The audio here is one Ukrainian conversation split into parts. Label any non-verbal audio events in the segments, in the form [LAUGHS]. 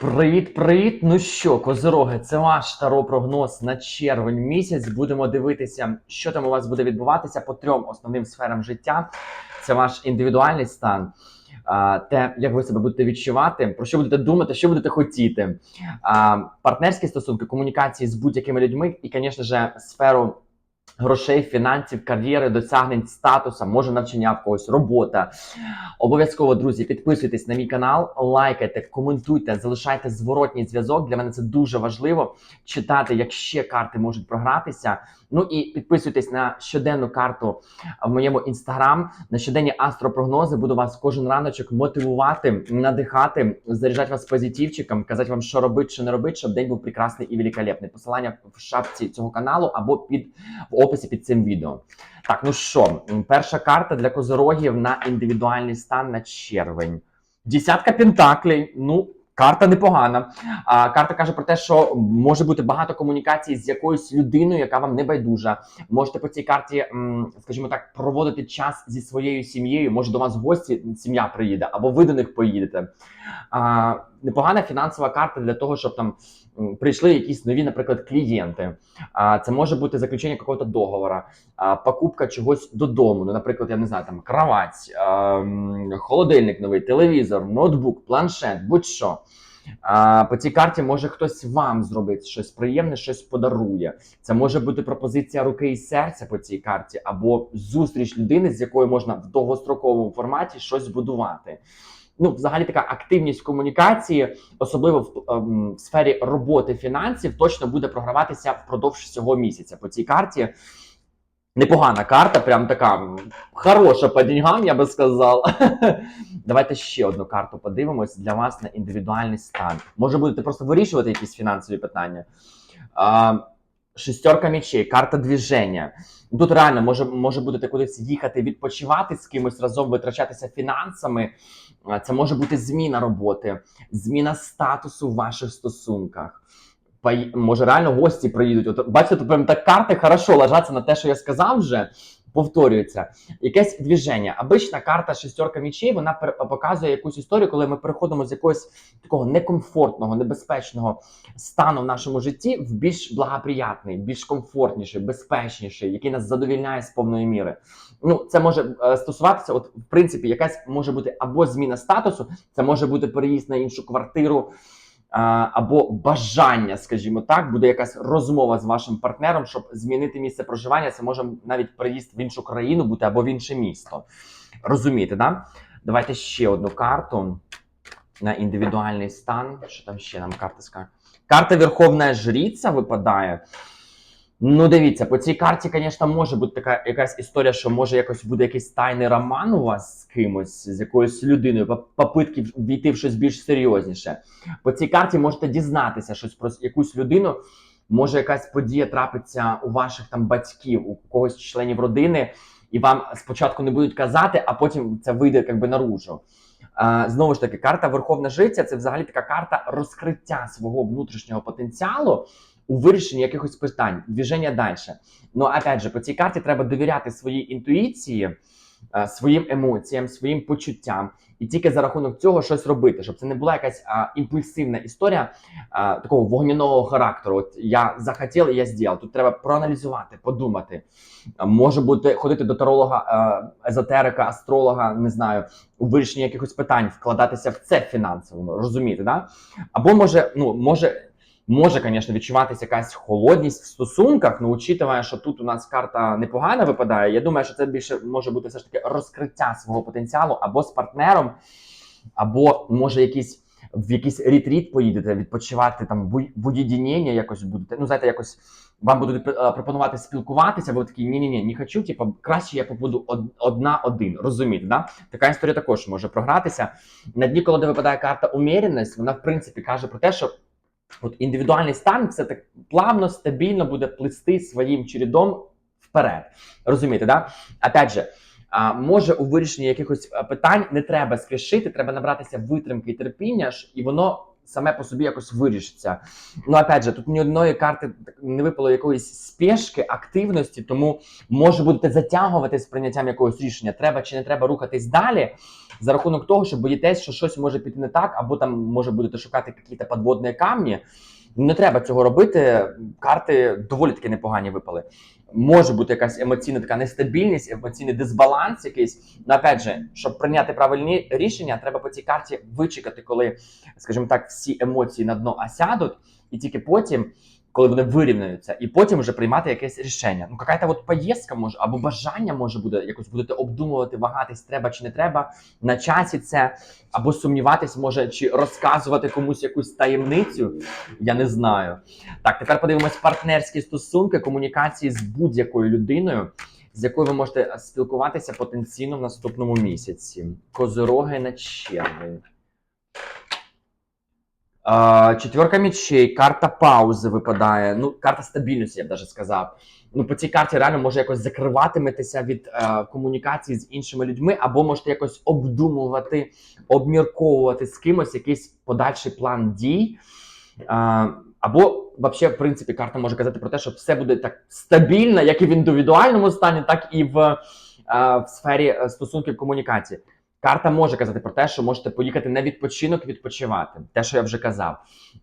Привіт-привіт! Ну що, козироги, це ваш таро-прогноз на червень місяць. Будемо дивитися, що там у вас буде відбуватися по трьом основним сферам життя. Це ваш індивідуальний стан, те, як ви себе будете відчувати, про що будете думати, що будете хотіти. Партнерські стосунки, комунікації з будь-якими людьми і, звісно ж, сферу. Грошей, фінансів, кар'єри, досягнень, статуса, може навчання в когось, робота. Обов'язково, друзі, підписуйтесь на мій канал, лайкайте, коментуйте, залишайте зворотній зв'язок. Для мене це дуже важливо читати, як ще карти можуть програтися. Ну і підписуйтесь на щоденну карту в моєму інстаграм. На щоденні астропрогнози буду вас кожен раночок мотивувати, надихати, заряджати вас позитивчиком, казати вам, що робити, що не робити, щоб день був прекрасний і великолепний. Посилання в шапці цього каналу або під в описі під цим відео. Так, ну що, перша карта для козорогів на індивідуальний стан на червень. Десятка пентаклей. Ну, карта непогана. А, карта каже про те, що може бути багато комунікацій з якоюсь людиною, яка вам не байдужа. Можете по цій карті, скажімо так, проводити час зі своєю сім'єю. Може до вас в гості сім'я приїде, або ви до них поїдете. А, непогана фінансова карта для того, щоб там прийшли якісь нові, наприклад, клієнти. А, це може бути заключення якогось договору, покупка чогось додому. Ну, наприклад, я не знаю, там кровать, холодильник новий, телевізор, ноутбук, планшет, будь-що. А, по цій карті може хтось вам зробити щось приємне, щось подарує. Це може бути пропозиція руки і серця по цій карті, або зустріч людини, з якою можна в довгостроковому форматі щось будувати. Ну, взагалі, така активність комунікації, особливо в, ем, в сфері роботи фінансів, точно буде програватися впродовж цього місяця. По цій карті непогана карта, прям така хороша по деньгам, я би сказав. [LAUGHS] Давайте ще одну карту подивимось для вас на індивідуальний стан. Може будете просто вирішувати якісь фінансові питання. А, шестерка мечей, карта движення. Тут реально може, може будете кудись їхати, відпочивати з кимось разом, витрачатися фінансами. Це може бути зміна роботи, зміна статусу в ваших стосунках. Може, реально гості приїдуть. От бачите, тут прям так карти хорошо лежаться на те, що я сказав вже. Повторюється, якесь движення. Обична карта шестерка мічей, вона показує якусь історію, коли ми переходимо з якогось такого некомфортного, небезпечного стану в нашому житті в більш благоприятний, більш комфортніший, безпечніший, який нас задовільняє з повної міри. Ну, це може е, стосуватися, от в принципі, якась може бути або зміна статусу, це може бути переїзд на іншу квартиру. Або бажання, скажімо так, буде якась розмова з вашим партнером, щоб змінити місце проживання. Це може навіть приїзд в іншу країну бути або в інше місто. Розумієте, да? Давайте ще одну карту на індивідуальний стан. Що там ще нам карта скаже? Карта Верховна Жріця випадає. Ну, дивіться, по цій карті, звісно, може бути така якась історія, що може якось буде якийсь тайний роман у вас з кимось, з якоюсь людиною, по- попитки війти в щось більш серйозніше. По цій карті можете дізнатися щось про якусь людину. Може, якась подія трапиться у ваших там батьків, у когось членів родини, і вам спочатку не будуть казати, а потім це вийде якби наружу. Знову ж таки, карта Верховна Життя це взагалі така карта розкриття свого внутрішнього потенціалу у вирішенні якихось питань, движення далі. Ну, опять же, по цій карті треба довіряти своїй інтуїції, е, своїм емоціям, своїм почуттям, і тільки за рахунок цього щось робити, щоб це не була якась а, імпульсивна історія а, такого вогняного характеру. От я захотів, і я зробив. Тут треба проаналізувати, подумати. Може бути ходити до таролога, е, езотерика, астролога, не знаю, у вирішенні якихось питань, вкладатися в це фінансово, розумієте, да? Або може, ну може. Може, звісно, відчуватися якась холодність в стосунках, ну учитывая, що тут у нас карта непогана випадає. Я думаю, що це більше може бути все ж таки розкриття свого потенціалу або з партнером, або може якийсь в якийсь ретріт поїдете, відпочивати там в уєдинення якось будете. Ну, знаєте, якось вам будуть е, пропонувати спілкуватися, ви такі ні, ні, ні, не хочу. Типу, краще я побуду одна один. Розумієте, да? Така історія також може програтися. На дні, коли випадає карта уміряність, вона в принципі каже про те, що. От індивідуальний стан це так плавно, стабільно буде плисти своїм чередом вперед. Розумієте, да? Опять же, а, може у вирішенні якихось питань не треба спішити, треба набратися витримки і терпіння, і воно саме по собі якось вирішиться. Ну, опять же, тут ні одної карти не випало якоїсь спешки, активності, тому може будете затягувати з прийняттям якогось рішення, треба чи не треба рухатись далі, за рахунок того, що боїтесь, що щось може піти не так, або там може будете шукати якісь підводні камні. Не треба цього робити. Карти доволі таки непогані випали. Може бути якась емоційна така нестабільність, емоційний дисбаланс якийсь. Ну, опять же, щоб прийняти правильні рішення, треба по цій карті вичекати, коли, скажімо так, всі емоції на дно осядуть, і тільки потім, коли вони вирівняються, і потім вже приймати якесь рішення. Ну, яка от поїздка може або бажання може буде якось будете обдумувати, вагатись, треба чи не треба на часі це, або сумніватись, може, чи розказувати комусь якусь таємницю. Я не знаю. Так, тепер подивимось партнерські стосунки, комунікації з будь-якою людиною, з якою ви можете спілкуватися потенційно в наступному місяці. Козороги на червень. Четверка мечей, карта паузи випадає. Ну, карта стабільності, я б даже сказав. Ну, по цій карті реально може якось закриватиметеся від е, комунікації з іншими людьми, або можете якось обдумувати, обмірковувати з кимось якийсь подальший план дій. А, або, взагалі, в принципі, карта може казати про те, що все буде так стабільно, як і в індивідуальному стані, так і в, е, в сфері е, стосунків комунікації. Карта може казати про те, що можете поїхати на відпочинок відпочивати, те, що я вже казав.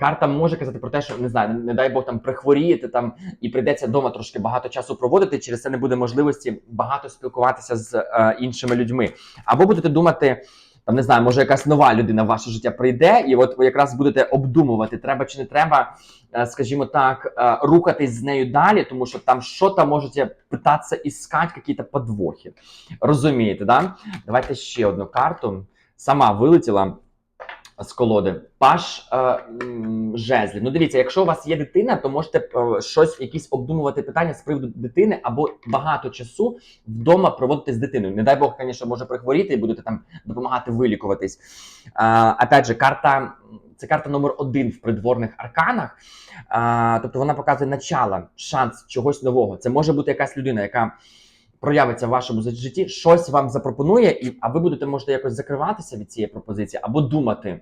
Карта може казати про те, що не знаю, не дай Бог там прихворієте там і прийдеться вдома трошки багато часу проводити. Через це не буде можливості багато спілкуватися з е, іншими людьми. Або будете думати, там не знаю, може якась нова людина в ваше життя прийде, і от ви якраз будете обдумувати, треба чи не треба, е, скажімо так, е, рухатись з нею далі, тому що там що там можете питатися іскати якісь подвохи. Розумієте, да? Давайте ще одну карту. Сама вилетіла з колоди. Паш е, жезлів. Ну, дивіться, якщо у вас є дитина, то можете е, щось, якісь обдумувати питання з приводу дитини, або багато часу вдома проводити з дитиною. Не дай Бог, звісно, може прихворіти і будете там допомагати вилікуватись. Е, опять же, карта. Це карта номер один в придворних арканах. А, тобто вона показує начало, шанс чогось нового. Це може бути якась людина, яка проявиться в вашому житті, щось вам запропонує, і а ви будете можете якось закриватися від цієї пропозиції або думати,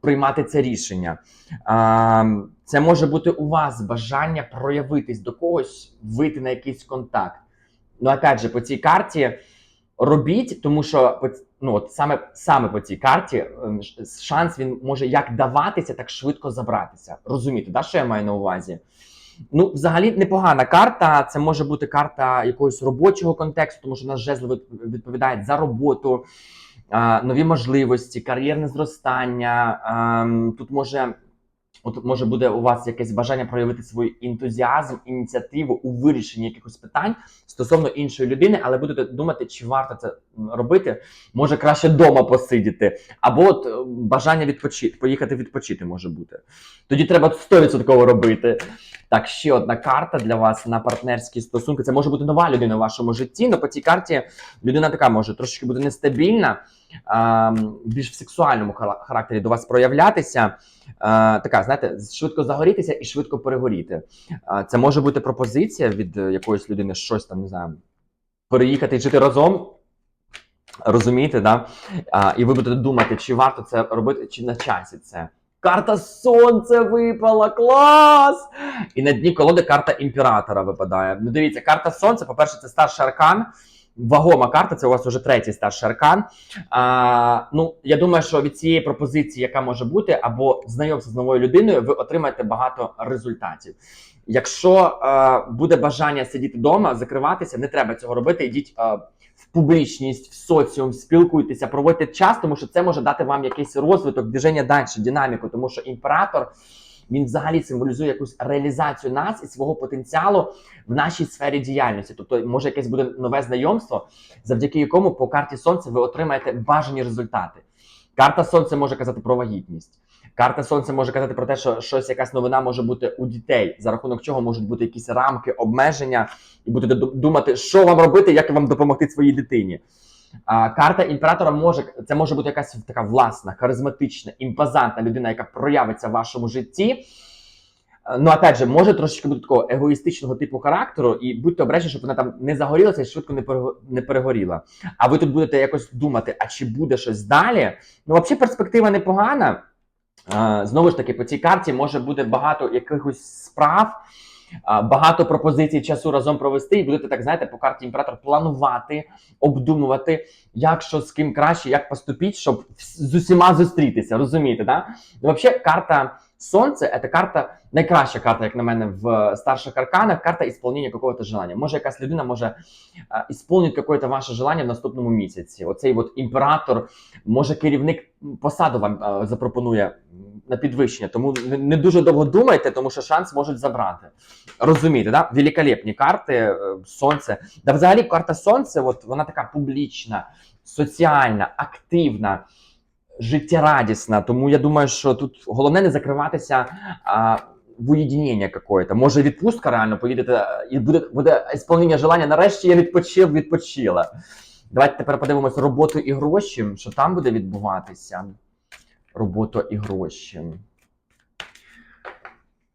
приймати це рішення. А, це може бути у вас бажання проявитись до когось, вийти на якийсь контакт. Ну, опять же, по цій карті робіть, тому що ну, от саме, саме по цій карті ем, шанс він може як даватися, так швидко забратися. Розумієте, да, що я маю на увазі? Ну, взагалі непогана карта. Це може бути карта якогось робочого контексту, тому що у нас жезли від- за роботу, нові можливості, кар'єрне зростання. Тут може. От може буде у вас якесь бажання проявити свій ентузіазм, ініціативу у вирішенні якихось питань стосовно іншої людини, але будете думати, чи варто це робити. Може краще вдома посидіти, або от е, бажання відпочити, поїхати відпочити може бути. Тоді треба 100% робити. Так, ще одна карта для вас на партнерські стосунки. Це може бути нова людина в вашому житті. але по цій карті людина така може трошки бути нестабільна, більш в сексуальному характері до вас проявлятися. Така, знаєте, швидко загорітися і швидко перегоріти. Це може бути пропозиція від е, якоїсь людини, щось там, не знаю, переїхати і жити разом. Розумієте, да? А, і ви будете думати, чи варто це робити, чи на часі це. Карта Сонце випала, клас! І на дні колоди карта імператора випадає. Ну, дивіться, карта Сонця, по-перше, це старший аркан. Вагома карта, це у вас вже третій старший аркан. А, ну, я думаю, що від цієї пропозиції, яка може бути, або знайомство з новою людиною, ви отримаєте багато результатів. Якщо е, буде бажання сидіти вдома, закриватися, не треба цього робити. Йдіть е, в публічність, в соціум, спілкуйтеся, проводьте час, тому що це може дати вам якийсь розвиток, движення далі, динаміку, тому що імператор. Він взагалі символізує якусь реалізацію нас і свого потенціалу в нашій сфері діяльності. Тобто, може якесь буде нове знайомство, завдяки якому по карті сонця ви отримаєте бажані результати. Карта сонця може казати про вагітність. Карта сонця може казати про те, що щось, якась новина може бути у дітей, за рахунок чого можуть бути якісь рамки, обмеження, і будете ду- думати, що вам робити, як вам допомогти своїй дитині. А, карта імператора може це може бути якась така власна, харизматична, імпозантна людина, яка проявиться в вашому житті. Е, Ну, опять же, може трошечки бути такого егоїстичного типу характеру, і будьте обережні, щоб вона там не загорілася і швидко не не перегоріла. А ви тут будете якось думати, а чи буде щось далі? Ну, взагалі, перспектива непогана. Е, Знову ж таки, по цій карті може бути багато якихось справ, багато пропозицій часу разом провести, і будете так, знаєте, по карті імператор планувати, обдумувати, як що з ким краще, як поступити, щоб з усіма зустрітися. Розумієте, да? Взагалі, карта Сонце це карта, найкраща карта, як на мене, в старших арканах, карта ісполнення какого-то желання. Може, якась людина може ісполнити какое-то ваше желання в наступному місяці. Оцей от імператор, може, керівник посаду вам запропонує на підвищення. Тому не, не дуже довго думайте, тому що шанс можуть забрати. Розумієте, да? Великолепні карти, е, сонце. Да, взагалі, карта сонце, от вона така публічна, соціальна, активна життєрадісна. Тому я думаю, що тут головне не закриватися а, в уєдінення какое-то. Може, відпустка реально поїдете і буде, буде ісполнення желання. Нарешті я відпочив, відпочила. Давайте тепер подивимося роботу і гроші. Що там буде відбуватися? Робота і гроші.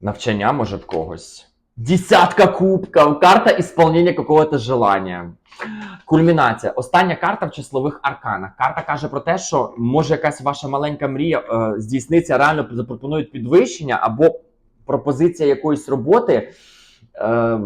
Навчання може в когось. Десятка кубків, карта ісполнення какого-то желання. Кульмінація. Остання карта в числових арканах. Карта каже про те, що може якась ваша маленька мрія е, здійсниться, реально запропонують підвищення або пропозиція якоїсь роботи е,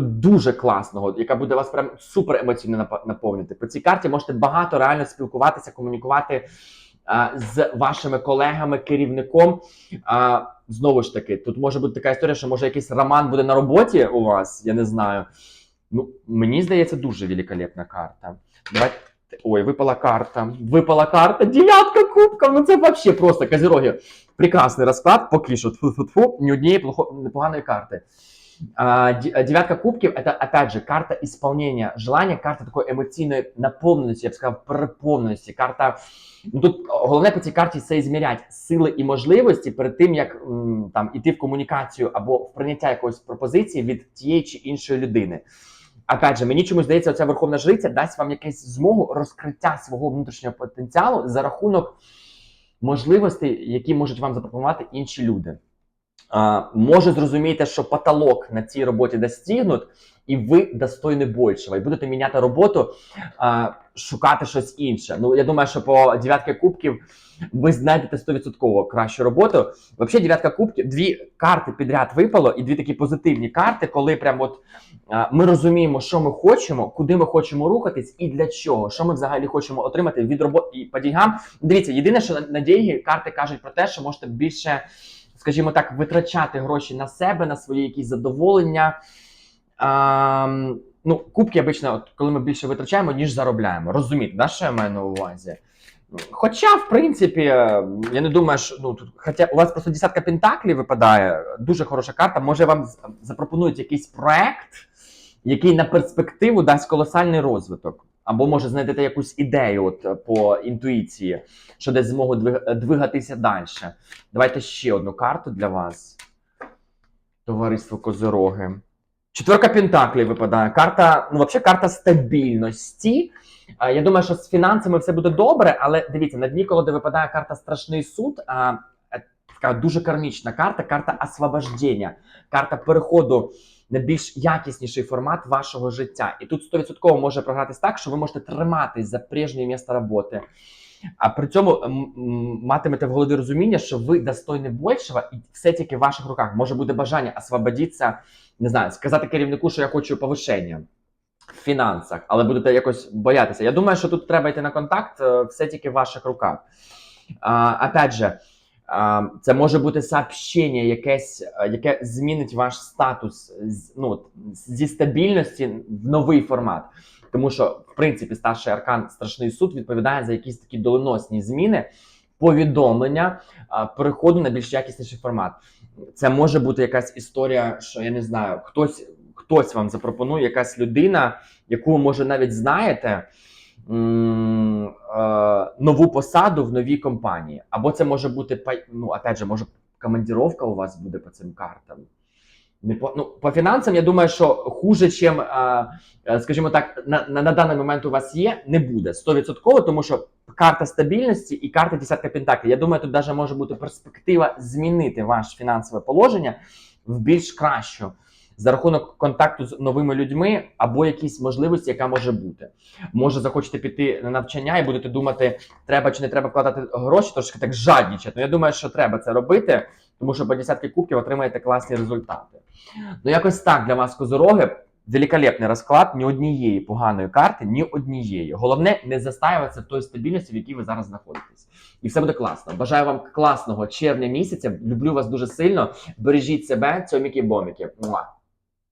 дуже класного, яка буде вас прям супер емоційно наповнити. По цій карті можете багато реально спілкуватися, комунікувати е, з вашими колегами, керівником. А, знову ж таки, тут може бути така історія, що може якийсь роман буде на роботі у вас, я не знаю. Ну, мені здається, дуже великолепна карта. Давайте. Ой, випала карта. Випала карта. Дев'ятка кубка. Ну це взагалі просто козіроги. Прекрасний розклад, поки що тфу-тфу-тфу, ні однієї плохо, непоганої карти. А, дев'ятка кубків это, опять же, карта исполнения желания, карта такої емоційної наповненості, я б сказав, переповненості. Карта. Ну, тут головне по цій карті це ізміряти сили і можливості перед тим, як там іти в комунікацію або в прийняття якоїсь пропозиції від тієї чи іншої людини. Опять же, мені чомусь здається, оця верховна жриця дасть вам якусь змогу розкриття свого внутрішнього потенціалу за рахунок можливостей, які можуть вам запропонувати інші люди. Може зрозумієте, що потолок на цій роботі достигнут, і ви достойні більшого, і будете міняти роботу, а, шукати щось інше. Ну, я думаю, що по дев'ятки кубків ви знайдете 100% кращу роботу. Взагалі, дев'ятка кубків, дві карти підряд випало, і дві такі позитивні карти, коли прям от а, ми розуміємо, що ми хочемо, куди ми хочемо рухатись і для чого, що ми взагалі хочемо отримати від роботи і по діям. Дивіться, єдине, що на деньги карти кажуть про те, що можете більше, скажімо так, витрачати гроші на себе, на свої якісь задоволення. А, ну, кубки обично, от, коли ми більше витрачаємо, ніж заробляємо. Розумієте, да, що я маю на увазі? Хоча, в принципі, я не думаю, що ну тут, хоча у вас просто десятка пентаклів випадає, дуже хороша карта. Може вам запропонують якийсь проект, який на перспективу дасть колосальний розвиток. Або може знайдете якусь ідею от, е, по інтуїції, що десь змогу двигатися далі. Давайте ще одну карту для вас. Товариство Козороги. Четверка Пентаклів випадає. Карта, ну, взагалі, карта стабільності. Я думаю, що з фінансами все буде добре, але дивіться, на дні колоди випадає карта Страшний суд. Е, така дуже кармічна карта, карта освобождення, карта переходу на більш якісніший формат вашого життя. І тут 100% може програтись так, що ви можете триматись за прежнє місце роботи. А при цьому матимете в голові розуміння, що ви достойні більшого, і все тільки в ваших руках. Може буде бажання освободитися, не знаю, сказати керівнику, що я хочу повишення в фінансах, але будете якось боятися. Я думаю, що тут треба йти на контакт, е, все тільки в ваших руках. А, опять же, це може бути сообщення, якесь, е, яке змінить ваш статус ну, зі стабільності в новий формат. Тому що, в принципі, старший аркан страшний суд відповідає за якісь такі доленосні зміни, повідомлення переходу на більш якісніший формат. Це може бути якась історія, що я не знаю, хтось, хтось вам запропонує, якась людина, яку ви може навіть знаєте. Нову посаду в новій компанії. Або це може бути ну, опять же, може, командіровка у вас буде по цим картам. Не по, ну, по фінансам, я думаю, що хуже, чим, е, скажімо так, на, на, на даний момент у вас є, не буде 100%, тому що карта стабільності і карта десятка пентаклів. Я думаю, тут навіть може бути перспектива змінити ваше фінансове положення в більш кращу за рахунок контакту з новими людьми або якісь можливості, яка може бути. Може, захочете піти на навчання і будете думати, треба чи не треба вкладати гроші, трошки так жаднічати. Ну я думаю, що треба це робити, тому що по десятки кубків отримаєте класні результати. Ну, якось так для вас козороги. Великолепний розклад ні однієї поганої карти, ні однієї. Головне не застаюватися в той стабільності, в якій ви зараз знаходитесь. І все буде класно. Бажаю вам класного червня місяця. Люблю вас дуже сильно. Бережіть себе, цьоміки боміки Муа.